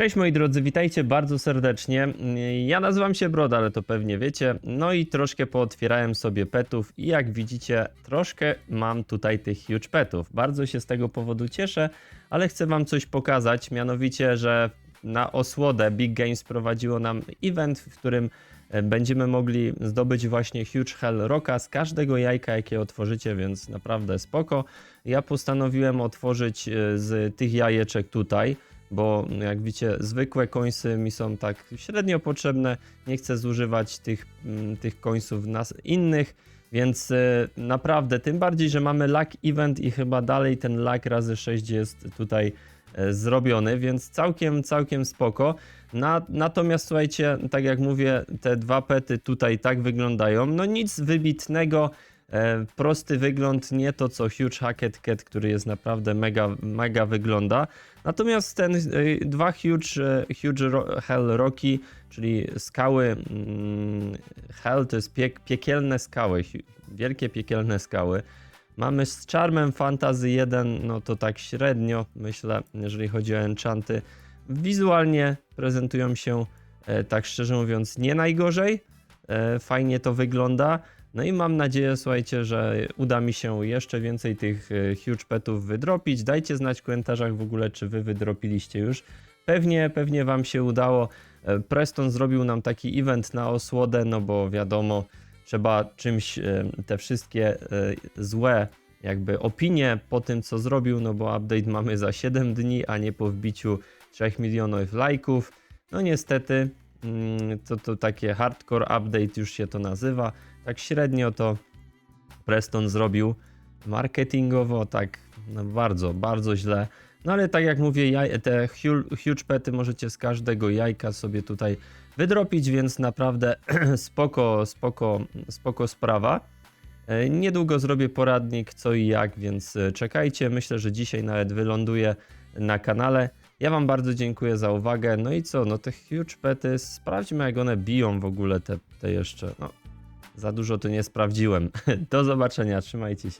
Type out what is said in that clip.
Cześć moi drodzy, witajcie bardzo serdecznie. Ja nazywam się Broda, ale to pewnie wiecie. No i troszkę pootwierałem sobie petów i jak widzicie, troszkę mam tutaj tych huge petów. Bardzo się z tego powodu cieszę, ale chcę wam coś pokazać, mianowicie, że na osłodę Big Games prowadziło nam event, w którym e, będziemy mogli zdobyć właśnie Huge Hell Rocka z każdego jajka, jakie otworzycie, więc naprawdę spoko. Ja postanowiłem otworzyć e, z tych jajeczek tutaj, bo jak widzicie, zwykłe końsy mi są tak średnio potrzebne. Nie chcę zużywać tych, mm, tych końców nas innych, więc e, naprawdę, tym bardziej, że mamy luck event i chyba dalej ten luck razy 6 jest tutaj e, zrobiony, więc całkiem, całkiem spoko. Na, natomiast słuchajcie, tak jak mówię, te dwa pety tutaj tak wyglądają. No nic wybitnego, prosty wygląd, nie to co Huge Hackett Cat, który jest naprawdę mega, mega wygląda. Natomiast ten e, dwa Huge, e, huge Hell Rocky, czyli skały mm, Hell to jest piek, piekielne skały, wielkie piekielne skały. Mamy z Charmem Fantasy 1, no to tak średnio, myślę, jeżeli chodzi o enchanty. Wizualnie prezentują się, e, tak szczerze mówiąc, nie najgorzej. E, fajnie to wygląda. No i mam nadzieję, słuchajcie, że uda mi się jeszcze więcej tych e, huge petów wydropić. Dajcie znać w komentarzach w ogóle, czy wy wydropiliście już. Pewnie, pewnie wam się udało. E, Preston zrobił nam taki event na osłodę, no bo wiadomo, trzeba czymś e, te wszystkie złe jakby opinie po tym, co zrobił, no bo update mamy za 7 dni, a nie po wbiciu 3 milionów lajków. No niestety, to, to takie hardcore update już się to nazywa. Tak średnio to Preston zrobił marketingowo, tak no bardzo, bardzo źle. No ale tak jak mówię, jaj, te hu- huge pety możecie z każdego jajka sobie tutaj wydropić, więc naprawdę spoko, spoko, spoko sprawa. E, Niedługo zrobię poradnik co i jak, więc e, czekajcie. Myślę, że dzisiaj nawet wyląduje na kanale. Ja Wam bardzo dziękuję za uwagę. No i co, no te huge pety, sprawdźmy jak one biją w ogóle te, te jeszcze. No, za dużo to nie sprawdziłem. Do zobaczenia, trzymajcie się.